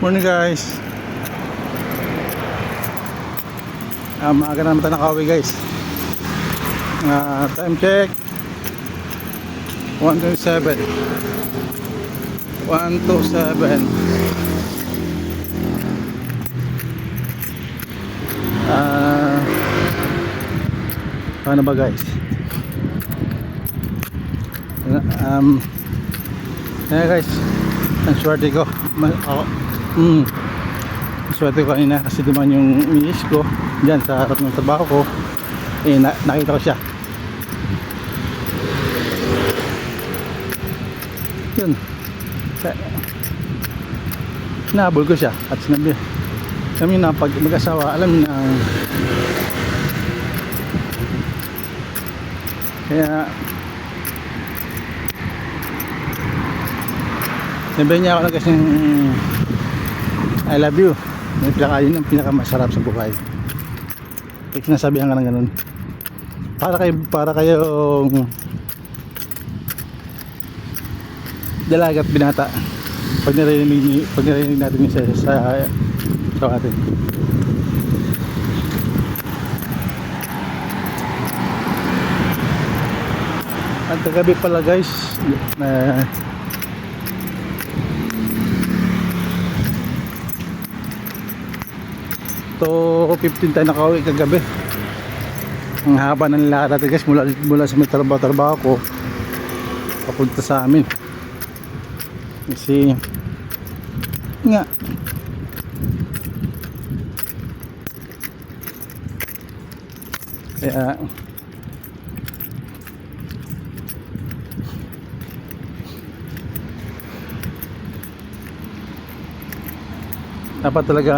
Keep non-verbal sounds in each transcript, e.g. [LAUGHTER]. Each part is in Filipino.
Morning guys. Ah, maaga na naman tayo nakauwi guys. Ah, time check. 127. 127. Ah, paano ba guys? Um, kaya guys, ang swerte ko. Ma- ako, mm, ang swerte ko kanina kasi duman yung miis ko dyan sa harap ng trabaho ko. Eh, na- nakita ko siya. Yun. Sa, nahabol ko siya at sinabi kami na pag mag-asawa alam na kaya Sabi niya ako na kasing I love you. Yung pinaka, yun ang pinakamasarap sa buhay. Pag sinasabihan ka ng ganun. Para kayo, para kayong dalaga at binata. Pag narinig, ni- pag narinig natin yun sa, sa, sa atin. At kagabi pala guys, na to 15 tayo nakauwi kagabi. Ang haba ng lakad natin guys mula, mula sa may trabaho, trabaho ko papunta sa amin. Kasi nga. Kaya dapat talaga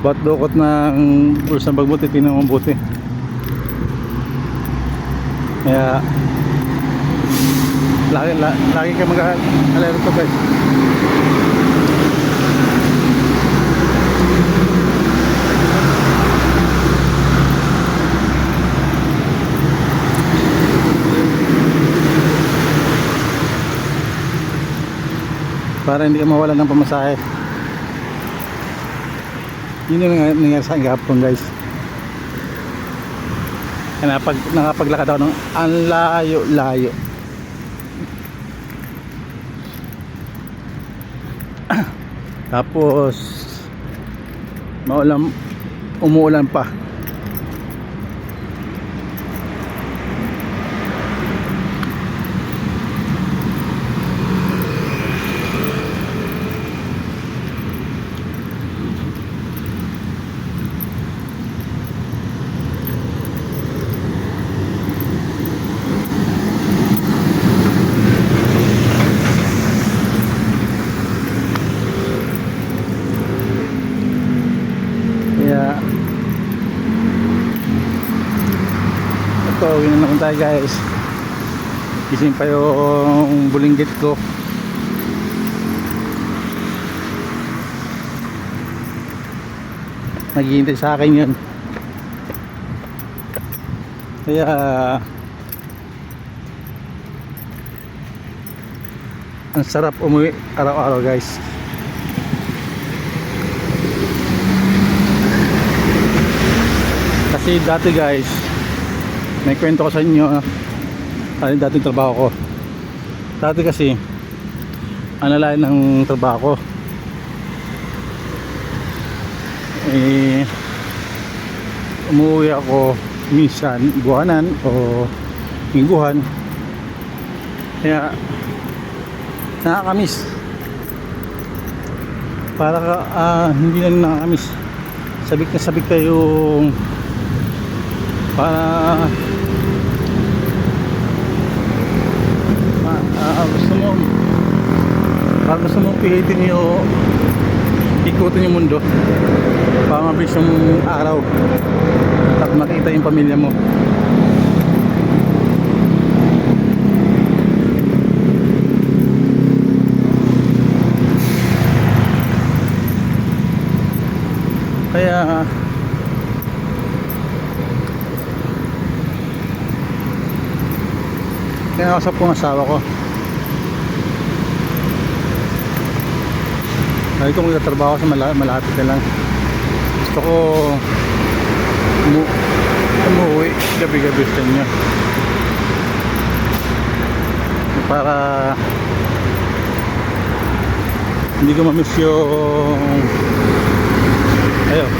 Ba't dukot ng bulsang bagbuti, tingnan mo mabuti. Kaya, lagi, la, lagi ka mag-alerto guys. Para hindi ka mawalan ng pamasahe. Yun yung nangyari sa kahapon guys. Kaya napag, nakapaglakad ako ng ang layo-layo. [COUGHS] Tapos maulan umuulan pa. Kaya ito, uwi na naman tayo guys. Gising pa yung bulinggit ko. Naghihintay sa akin yun. Kaya ang sarap umuwi araw-araw guys. Kasi dati guys, may kwento ko sa inyo ano yung dating trabaho ko. Dati kasi, ano lang ng trabaho ko. Eh, umuwi ako minsan buwanan o lingguhan. Kaya, nakakamiss. Para ka, ah, hindi na nakakamiss. Sabik na sabik kayong para ah, ah, gusto mo para gusto mo pihitin yung ikutin yung mundo para mabilis yung araw at makita yung pamilya mo kaya Kinausap ko ang asawa ko. Sabi ko magtatrabaho sa mala- malapit na lang. Gusto ko umu umuwi gabi-gabi sa inyo. Para hindi ko ma-miss yung ayun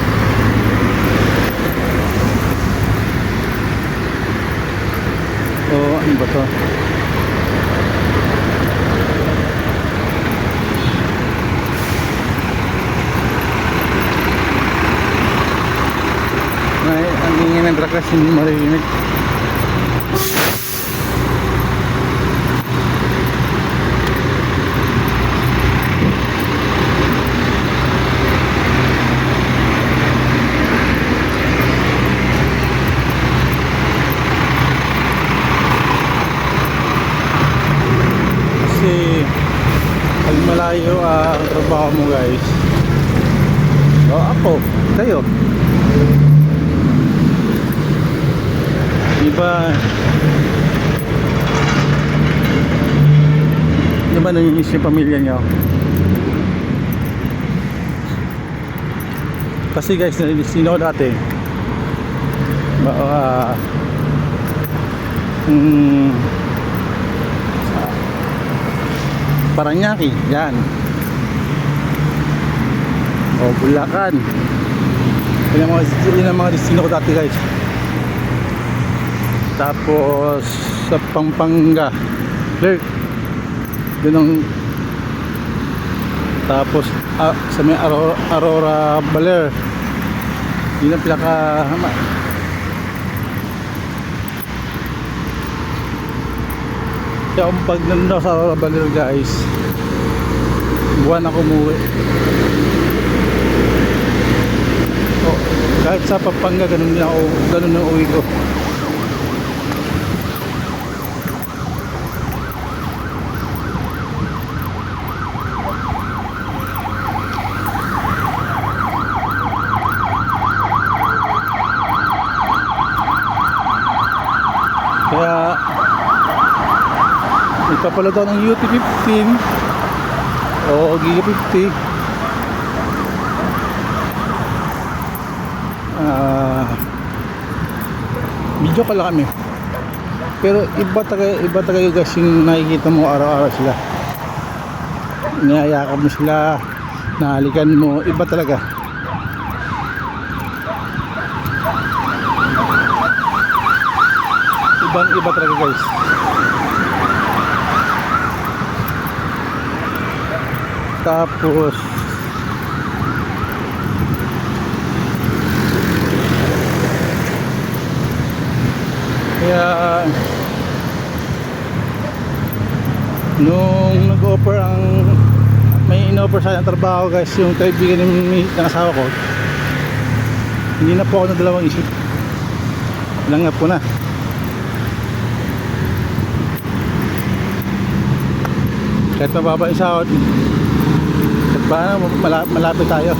o ano ba to may ang ingin ng drakas hindi maririnig. Kasi pag malayo ah, ang trabaho mo guys. O ako kayo iba di ba nangyayos yung pamilya nyo kasi guys sino dati ba ah mm, Paranaque, yan. O, Bulacan. Yan ang mga, yan ang mga destino ko dati guys. Tapos, sa Pampanga, Clerk. Doon ang tapos ah, sa may Aurora, Aurora Baler. Yun ang pinaka Kaya kung pag nandun ako sa Aurora Baler guys buwan ako umuwi. Oh, kahit sa Pampanga ganun din ako ganun ang uwi ko kaya nagpapala daw ng UT 15 o Giga 50 ah video ka lang kami. Pero iba taga iba taga yung guys yung nakikita mo araw-araw sila. Niyayakap mo sila nahalikan mo iba talaga. Ibang iba talaga guys tapos kaya nung nag-offer ang may in-offer sa trabaho guys yung kaibigan ng, ng asawa ko hindi na po ako ng dalawang isip langap ko na. Kahit mababa yung sahod mala- malapit tayo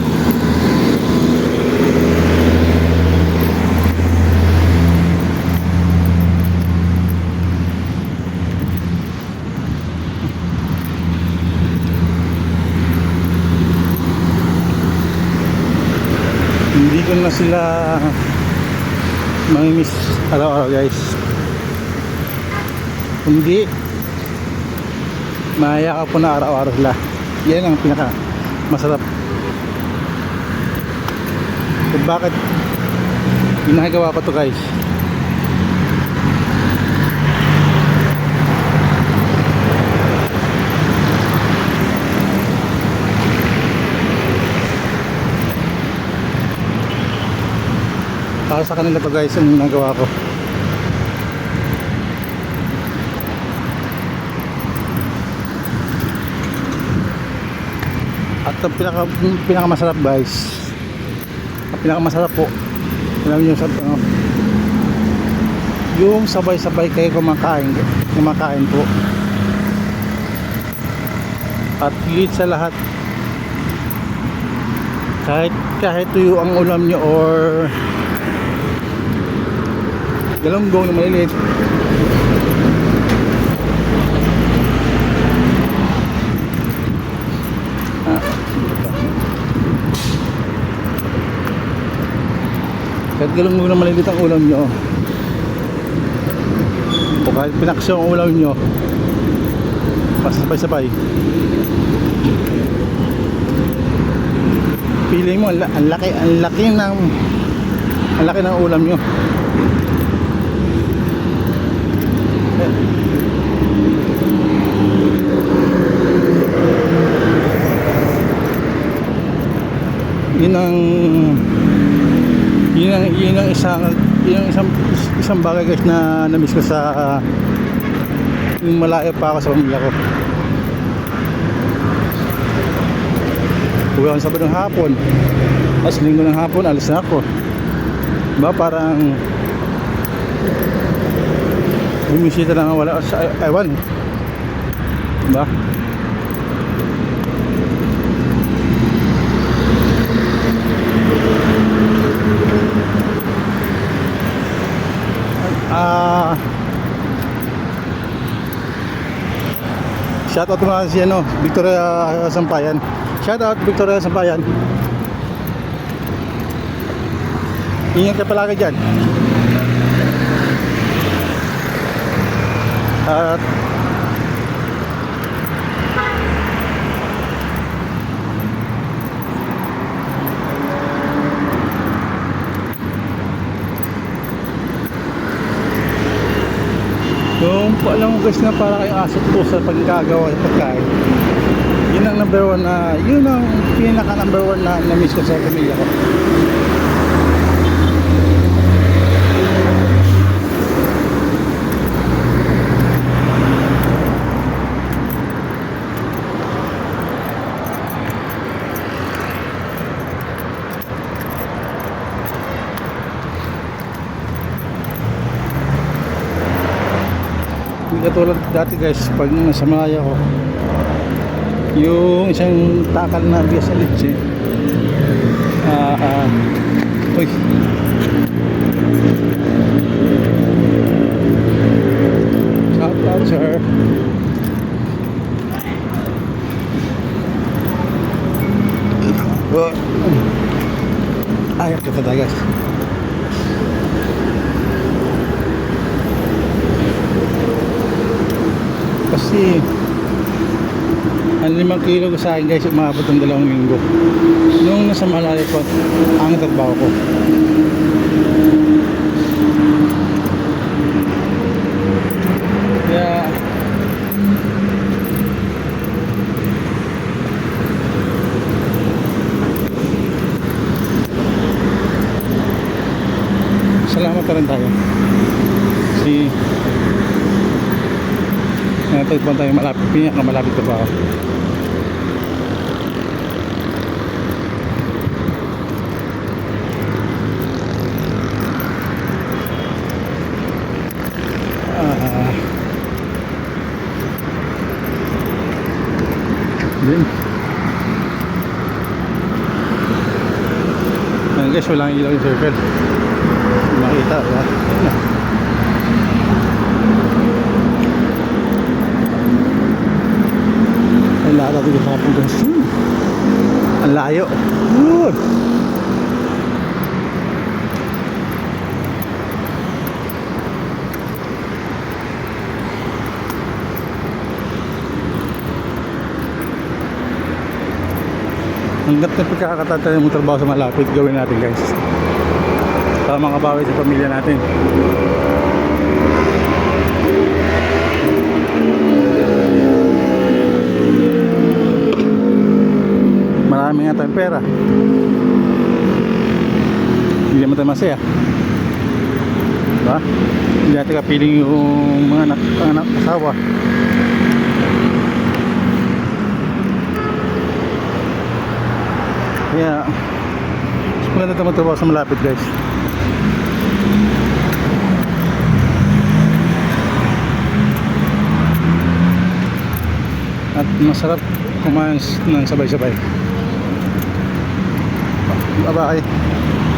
hindi ko na sila mamimiss araw-araw guys hindi Maya ko na araw-araw sila. Yan ang pinaka masarap. Kung bakit ginagawa ko to guys. Para sa kanila to guys ang ginagawa ko. At ang pinaka pinakamasarap guys. Ang pinakamasarap po. Alam niyo sa ano, yung sabay-sabay kayo kumakain, kumakain po. At higit sa lahat kahit kahit tuyo ang ulam nyo or galunggong na maliliit kahit galong mo na malilit ang ulam nyo. O kahit pinaksyo ang ulam nyo. Pasabay-sabay pili mo ang laki ang laki ng ang laki ng ulam nyo. Yun ang yun ang yun ang isang yun ang isang isang bagay guys na na-miss ko sa ah, yung malayo pa ako sa pamilya ko. Uwi ako sa ng hapon. Tapos linggo ng hapon alis na ako. Diba parang bumisita lang wala sa ewan. Diba Shout out mga si ano, Victoria Sampayan. Shout out Victoria Sampayan. Ingat ka palagi dyan. At Yung alam mo guys na para kayong aso to sa pagkagawa ng pagkain. Yun ang number one na, yun ang pinaka number one na na-miss ko sa pamilya ko. Katulad dati guys, pag nasa Malaya ko, yung isang takal na bigas sa litsi, ah, ah, uy, shout out sir. Oh. Ay, kita guys. Kasi ang limang kilo ko sa akin guys umabot ng dalawang linggo. Nung nasa malayo po ang trabaho ko. Kaya salamat na rin tayo si Tayo malapit, pinakamalapit ka ba ako? Ah. Ayan guys, walang ilaw yung circle. Makita, wala. Ayan na. Ay, lahat natin yung makapunta sa Ang layo. Yun. Hanggat na pagkakatatay mo trabaho sa malapit, gawin natin guys. Para makabawi sa pamilya natin. Marami nga tayong pera. Hindi naman tayo masaya. Diba? hindi natin kapiling yung mga anak, anak asawa. Kaya mas maganda tayo magtrabaho sa malapit guys. At masarap kumain ng sabay-sabay bye bye